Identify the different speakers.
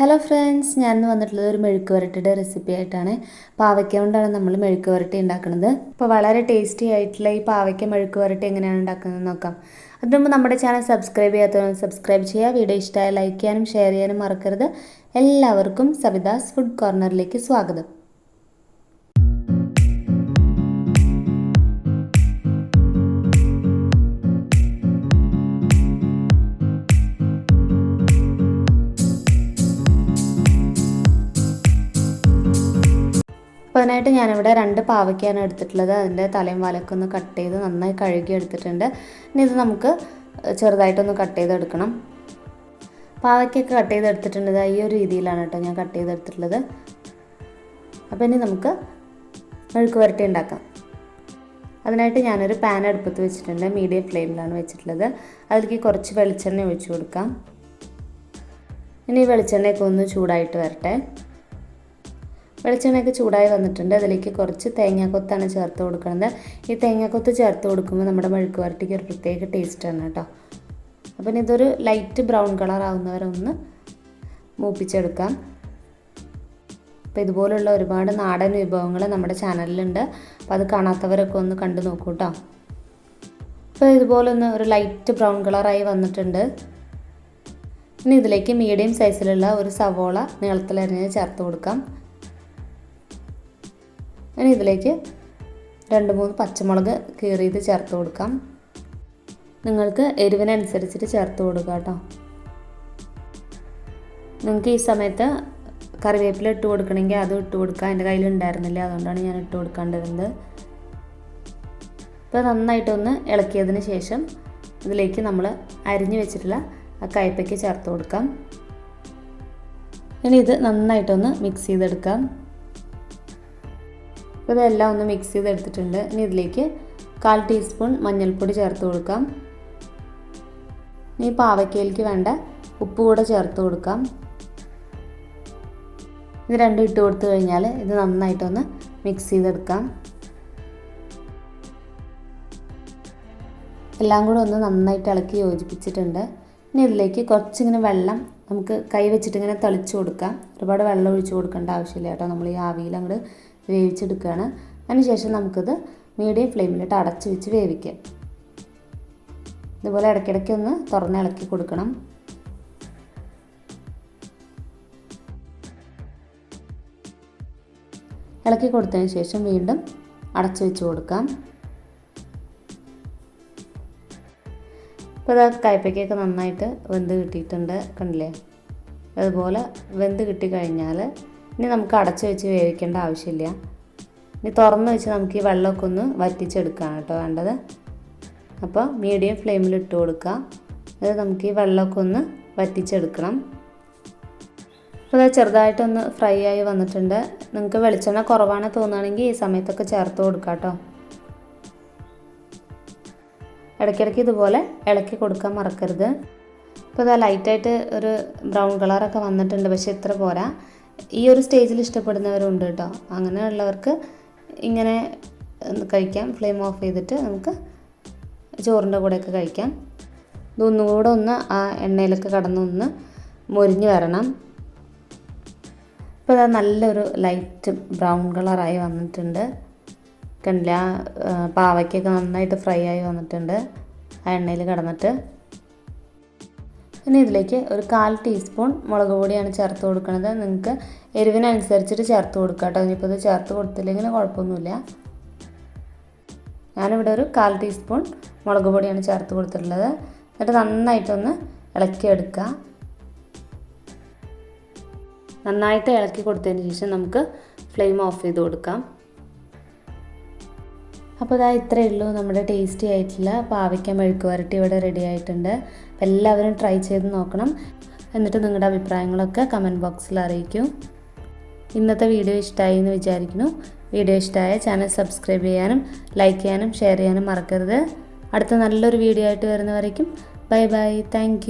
Speaker 1: Hello friends ഞാൻ ഇന്ന് വന്നിട്ടുള്ളത് ഒരു മെഴുക്ക് വരട്ടിയുടെ റെസിപ്പി ആയിട്ടാണ്. പാവയ്ക്ക കൊണ്ടാണ് നമ്മൾ മെഴുക്ക് വരട്ടി ഉണ്ടാക്കുന്നത്. അപ്പോൾ വളരെ ടേസ്റ്റി ആയിട്ടുള്ള ഈ പാവയ്ക്ക മെഴുക്ക് വരട്ടി എങ്ങനെയാണ് ഉണ്ടാക്കുന്നത് നോക്കാം. അതിന് മുമ്പ് നമ്മുടെ ചാനൽ സബ്സ്ക്രൈബ് ചെയ്യാത്തവർ സബ്സ്ക്രൈബ് ചെയ്യുക. വീഡിയോ ഇഷ്ടമായ ലൈക്ക് ചെയ്യാനും ഷെയർ ചെയ്യാനും മറക്കരുത്. എല്ലാവർക്കും സവിതാസ് ഫുഡ് കോർണറിലേക്ക് സ്വാഗതം. അപ്പോൾ അതിനായിട്ട് ഞാനിവിടെ രണ്ട് പാവയ്ക്കാണ് എടുത്തിട്ടുള്ളത്. അതിന്റെ തലയും വലക്കും ഒന്ന് കട്ട് ചെയ്ത് നന്നായി കഴുകി എടുത്തിട്ടുണ്ട്. ഇനി ഇത് നമുക്ക് ചെറുതായിട്ടൊന്ന് കട്ട് ചെയ്തെടുക്കണം. പാവയ്ക്കൊക്കെ കട്ട് ചെയ്തെടുത്തിട്ടുണ്ട്. ഈ ഒരു രീതിയിലാണ് കേട്ടോ ഞാൻ കട്ട് ചെയ്തെടുത്തിട്ടുള്ളത്. അപ്പോൾ ഇനി നമുക്ക് മെഴുക്ക് വരട്ടി ഉണ്ടാക്കാം. അതിനായിട്ട് ഞാനൊരു പാൻ അടുപ്പത്ത് വെച്ചിട്ടുണ്ട്. മീഡിയം ഫ്ലെയിമിലാണ് വെച്ചിട്ടുള്ളത്. അതിലേക്ക് കുറച്ച് വെളിച്ചെണ്ണ ഒഴിച്ചു കൊടുക്കാം. ഇനി വെളിച്ചെണ്ണയൊക്കെ ഒന്ന് ചൂടായിട്ട് വരട്ടെ. വെളിച്ചെണ്ണയൊക്കെ ചൂടായി വന്നിട്ടുണ്ട്. അതിലേക്ക് കുറച്ച് തേങ്ങാക്കൊത്താണ് ചേർത്ത് കൊടുക്കുന്നത്. ഈ തേങ്ങാക്കൊത്ത് ചേർത്ത് കൊടുക്കുമ്പോൾ നമ്മുടെ മെഴുക്ക് വരട്ടിക്ക് ഒരു പ്രത്യേക ടേസ്റ്റാണ് കേട്ടോ. അപ്പം ഇതൊരു ലൈറ്റ് ബ്രൗൺ കളർ ആവുന്നവരെ ഒന്ന് മൂപ്പിച്ചെടുക്കാം. അപ്പോൾ ഇതുപോലുള്ള ഒരുപാട് നാടൻ വിഭവങ്ങൾ നമ്മുടെ ചാനലിലുണ്ട്. അപ്പോൾ അത് കാണാത്തവരൊക്കെ ഒന്ന് കണ്ടു നോക്കൂ കേട്ടോ. അപ്പോൾ ഇതുപോലെ ഒന്ന് ഒരു ലൈറ്റ് ബ്രൗൺ കളറായി വന്നിട്ടുണ്ട്. ഇനി ഇതിലേക്ക് മീഡിയം സൈസിലുള്ള ഒരു സവോള നീളത്തിലരിഞ്ഞ് ചേർത്ത് കൊടുക്കാം. ഇനി ഇതിലേക്ക് രണ്ട് മൂന്ന് പച്ചമുളക് കീറിയത് ചേർത്ത് കൊടുക്കാം. നിങ്ങൾക്ക് എരിവിനനുസരിച്ചിട്ട് ചേർത്ത് കൊടുക്കുക കേട്ടോ. നിങ്ങൾക്ക് ഈ സമയത്ത് കറിവേപ്പില ഇട്ട് കൊടുക്കണമെങ്കിൽ അത് ഇട്ട് കൊടുക്കുക. എന്റെ കയ്യിൽ ഉണ്ടായിരുന്നില്ല അതുകൊണ്ടാണ് ഞാൻ ഇട്ട് കൊടുക്കാണ്ടിരുന്നത്. ഇപ്പോൾ നന്നായിട്ടൊന്ന് ഇളക്കിയതിന് ശേഷം ഇതിലേക്ക് നമ്മൾ അരിഞ്ഞു വെച്ചിട്ടുള്ള ആ കയ്പ്പയ്ക്ക് ചേർത്ത് കൊടുക്കാം. ഇനി ഇത് നന്നായിട്ടൊന്ന് മിക്സ് ചെയ്തെടുക്കാം. അപ്പോൾ ഇതെല്ലാം ഒന്ന് മിക്സ് ചെയ്തെടുത്തിട്ടുണ്ട്. ഇനി ഇതിലേക്ക് കാൽ ടീസ്പൂൺ മഞ്ഞൾപ്പൊടി ചേർത്ത് കൊടുക്കാം. ഇനി പാവയ്ക്കയിലേക്ക് വേണ്ട ഉപ്പ് കൂടെ ചേർത്ത് കൊടുക്കാം. ഇത് രണ്ടും ഇട്ട് കൊടുത്തു കഴിഞ്ഞാൽ ഇത് നന്നായിട്ടൊന്ന് മിക്സ് ചെയ്തെടുക്കാം. എല്ലാം കൂടെ ഒന്ന് നന്നായിട്ട് ഇളക്കി യോജിപ്പിച്ചിട്ടുണ്ട്. ഇനി ഇതിലേക്ക് കുറച്ചിങ്ങനെ വെള്ളം നമുക്ക് കൈ വെച്ചിട്ട് ഇങ്ങനെ തെളിച്ച് കൊടുക്കാം. ഒരുപാട് വെള്ളം ഒഴിച്ചു കൊടുക്കേണ്ട ആവശ്യമില്ല കേട്ടോ. നമ്മൾ ഈ ആവിയിൽ അങ്ങോട്ട് വേവിച്ചെടുക്കുകയാണ്. അതിനുശേഷം നമുക്കിത് മീഡിയം ഫ്ലെയിമിലിട്ട് അടച്ചു വെച്ച് വേവിക്കാം. ഇതുപോലെ ഇടയ്ക്കിടയ്ക്ക് ഒന്ന് തുറന്ന് ഇളക്കി കൊടുക്കണം. ഇളക്കി കൊടുത്തതിന് ശേഷം വീണ്ടും അടച്ചു വെച്ച് കൊടുക്കാം. ഇപ്പോൾ ഇതാ കയ്പ്പയ്ക്കൊക്കെ നന്നായിട്ട് വെന്ത് കിട്ടിയിട്ടുണ്ട് കണ്ടില്ലേ? അതുപോലെ വെന്ത് കിട്ടിക്കഴിഞ്ഞാൽ ഇനി നമുക്ക് അടച്ചു വെച്ച് വേവിക്കേണ്ട ആവശ്യമില്ല. ഇനി തുറന്ന് വെച്ച് നമുക്ക് ഈ വെള്ളമൊക്കെ ഒന്ന് വറ്റിച്ചെടുക്കുകയാണ് കേട്ടോ വേണ്ടത്. അപ്പോൾ മീഡിയം ഫ്ലെയിമിൽ ഇട്ട് കൊടുക്കുക. അത് നമുക്ക് ഈ വെള്ളമൊക്കെ ഒന്ന് വറ്റിച്ചെടുക്കണം. അപ്പോൾ അത് ചെറുതായിട്ടൊന്ന് ഫ്രൈ ആയി വന്നിട്ടുണ്ട്. നിങ്ങൾക്ക് വെളിച്ചെണ്ണ കുറവാണ് തോന്നുകയാണെങ്കിൽ ഈ സമയത്തൊക്കെ ചേർത്ത് കൊടുക്കാം കേട്ടോ. ഇടയ്ക്കിടയ്ക്ക് ഇതുപോലെ ഇളക്കി കൊടുക്കാൻ മറക്കരുത്. ഇപ്പോൾ ഇതാ ലൈറ്റായിട്ട് ഒരു ബ്രൗൺ കളറൊക്കെ വന്നിട്ടുണ്ട്. പക്ഷേ ഇത്ര പോരാ. ഈ ഒരു സ്റ്റേജിൽ ഇഷ്ടപ്പെടുന്നവരുണ്ട് കേട്ടോ. അങ്ങനെയുള്ളവർക്ക് ഇങ്ങനെ കഴിക്കാം. ഫ്ലെയിം ഓഫ് ചെയ്തിട്ട് നമുക്ക് ചോറിന്റെ കൂടെയൊക്കെ കഴിക്കാം. ഇതൊന്നും കൂടെ ഒന്ന് ആ എണ്ണയിലൊക്കെ കടന്നൊന്ന് മൊരിഞ്ഞ് വരണം. ഇപ്പോൾ അത് നല്ലൊരു ലൈറ്റ് ബ്രൗൺ കളറായി വന്നിട്ടുണ്ട്. കണ്ടില്ല? ആ പാവയ്ക്കൊക്കെ നന്നായിട്ട് ഫ്രൈ ആയി വന്നിട്ടുണ്ട്. ആ എണ്ണയിൽ കിടന്നിട്ട്. ഇനി ഇതിലേക്ക് ഒരു കാൽ ടീസ്പൂൺ മുളക് പൊടിയാണ് ചേർത്ത് കൊടുക്കുന്നത്. നിങ്ങൾക്ക് എരിവിനനുസരിച്ചിട്ട് ചേർത്ത് കൊടുക്കുക കേട്ടോ. ഇനിയിപ്പോൾ ഇത് ചേർത്ത് കൊടുത്തില്ലെങ്കിൽ കുഴപ്പമൊന്നുമില്ല. ഞാനിവിടെ ഒരു കാൽ ടീസ്പൂൺ മുളക് പൊടിയാണ് ചേർത്ത് കൊടുത്തിട്ടുള്ളത്. എന്നിട്ട് നന്നായിട്ടൊന്ന് ഇളക്കിയെടുക്കുക. നന്നായിട്ട് ഇളക്കി കൊടുത്തതിന് ശേഷം നമുക്ക് ഫ്ലെയിം ഓഫ് ചെയ്ത് കൊടുക്കാം. അപ്പോൾ ഇതാ ഇത്രയേ ഉള്ളൂ നമ്മുടെ ടേസ്റ്റി ആയിട്ടുള്ള പാവയ്ക്ക മെഴുക്ക് വരട്ടി ഇവിടെ റെഡി ആയിട്ടുണ്ട്. എല്ലാവരും ട്രൈ ചെയ്ത് നോക്കണം. എന്നിട്ട് നിങ്ങളുടെ അഭിപ്രായങ്ങളൊക്കെ കമന്റ് ബോക്സിൽ അറിയിക്കൂ. ഇന്നത്തെ വീഡിയോ ഇഷ്ടമായി എന്ന് വിചാരിക്കുന്നു. വീഡിയോ ഇഷ്ടമായ ചാനൽ സബ്സ്ക്രൈബ് ചെയ്യാനും ലൈക്ക് ചെയ്യാനും ഷെയർ ചെയ്യാനും മറക്കരുത്. അടുത്ത നല്ലൊരു വീഡിയോ ആയിട്ട് വരുന്നവരേക്കും. Bye bye thank